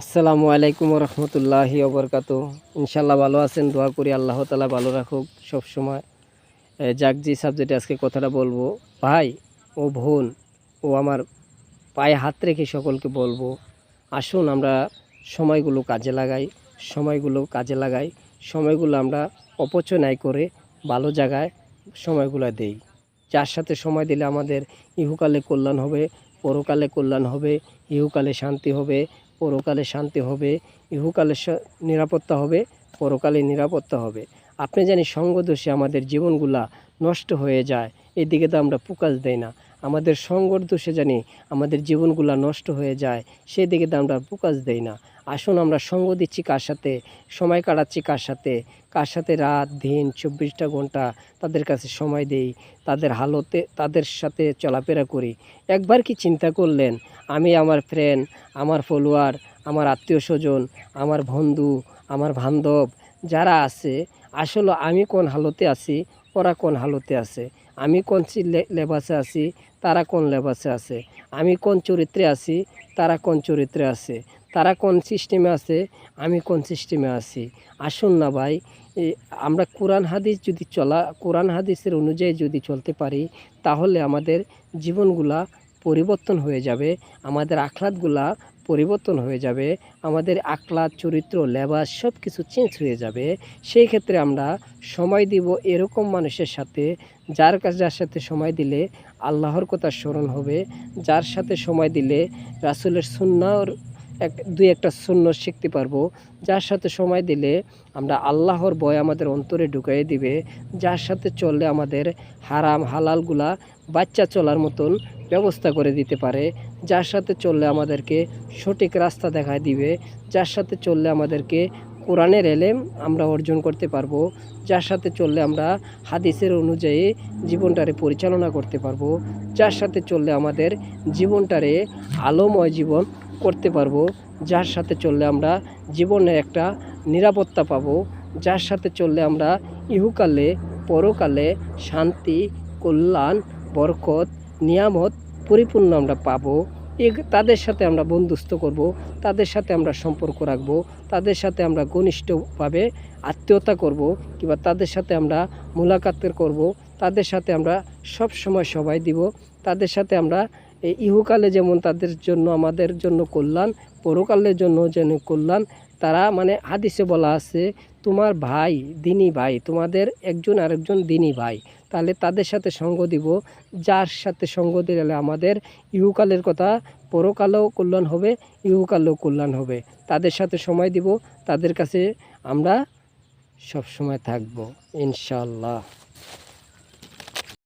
আসসালামু আলাইকুম রহমতুল্লাহি ওবরকাত। ইনশাল্লাহ ভালো আছেন, দোয়া করি আল্লাহ তালা ভালো রাখুক সবসময় যাক যে সাবজেক্টে আজকে কথাটা বলব। ভাই, ও বোন, ও আমার পায়ে হাত রেখে সকলকে বলব, আসুন আমরা সময়গুলো কাজে লাগাই, সময়গুলো কাজে লাগাই, সময়গুলো আমরা অপচয় নাই করে ভালো জায়গায় সময়গুলো দেই। যার সাথে সময় দিলে আমাদের ইহুকালে কল্যাণ হবে, পরকালে কল্যাণ হবে, ইহুকালে শান্তি হবে পরকালে শান্তি হবে, ইহুকালে নিরাপত্তা হবে, পরকালে নিরাপত্তা হবে। আপনি জানি সঙ্গদোষে আমাদের জীবনগুলা নষ্ট হয়ে যায়, এদিকে তো আমরা ফোকাস দেই না। আমাদের সঙ্গর দোষে জানি আমাদের জীবনগুলা নষ্ট হয়ে যায়, সেদিকে তো আমরা ফোকাস দেই না। আসুন আমরা সঙ্গ দিচ্ছি কার সাথে, সময় কাটাচ্ছি কার সাথে কার সাথে রাত, দিন, চব্বিশটা ঘণ্টা তাদের কাছে সময় দেই, তাদের হালতে, তাদের সাথে চলাফেরা করি। একবার কি চিন্তা করলেন, আমি আমার ফ্রেন্ড আমার ফলোয়ার আমার আত্মীয় স্বজন, আমার বন্ধু, আমার বান্ধব, যারা আছে, আসলে আমি কোন হালতে আছি ওরা কোন হালতে আছে? আমি কোন লেবাসে আছি, তারা কোন লেবাসে আছে? আমি কোন চরিত্রে আছি, তারা কোন চরিত্রে আছে? তারা কোন সিস্টেমে আছে, আমি কোন সিস্টেমে আছি? আসুন না ভাই আমরা কোরআন হাদিস যদি চলা, কোরআন হাদিসের অনুযায়ী যদি চলতে পারি, তাহলে আমাদের জীবনগুলা পরিবর্তন হয়ে যাবে, আমাদের আখলাতগুলা পরিবর্তন হয়ে যাবে, আমাদের আখলাত, চরিত্র, লেবাস সব কিছু চেঞ্জ হয়ে যাবে। সেই ক্ষেত্রে আমরা সময় দিব এরকম মানুষের সাথে, যার কাছে, যার সাথে সময় দিলে আল্লাহর কথা স্মরণ হবে, যার সাথে সময় দিলে রাসুলের সুন্নার এক, দুই একটা শূন্য শিখতে পারব, যার সাথে সময় দিলে আমরা আল্লাহর ভয় আমাদের অন্তরে ঢুকাই দিবে, যার সাথে চললে আমাদের হারাম, হালালগুলা বাচ্চা চলার মতন ব্যবস্থা করে দিতে পারে, যার সাথে চললে আমাদেরকে সঠিক রাস্তা দেখায় দিবে, যার সাথে চললে আমাদেরকে কোরআনের এলেম আমরা অর্জন করতে পারব, যার সাথে চললে আমরা হাদিসের অনুযায়ী জীবনটারে পরিচালনা করতে পারব, যার সাথে চললে আমাদের জীবনটারে আলোময় জীবন করতে পারব, যার সাথে চললে আমরা জীবনে একটা নিরাপত্তা পাবো, যার সাথে চললে আমরা ইহুকালে, পরকালে শান্তি, কল্যাণ, বরকত নিয়ামত পরিপূর্ণ আমরা পাবো। এ তাদের সাথে আমরা বন্ধুত্ব করব, তাদের সাথে আমরা সম্পর্ক রাখব, তাদের সাথে আমরা ঘনিষ্ঠভাবে আত্মীয়তা করব, কিংবা তাদের সাথে আমরা মোলাকাত করব, তাদের সাথে আমরা সব সময় সবাই দিব, তাদের সাথে আমরা ইহুকালে যেমন তাদের জন্য, আমাদের জন্য কল্যাণ, পরকালের জন্য যেন কল্যাণ, তারা মানে হাদিসে বলা আছে তোমার ভাই দিনী ভাই, তোমাদের একজন আরেকজন দিনী ভাই। তাহলে তাদের সাথে সঙ্গ দিব, যার সাথে সঙ্গ দিলে আমাদের ইহুকালের কথা পরকালেও কল্যাণ হবে, ইহুকালেও কল্যাণ হবে। তাদের সাথে সময় দিব, তাদের কাছে আমরা সব সময় থাকব ইনশাল্লাহ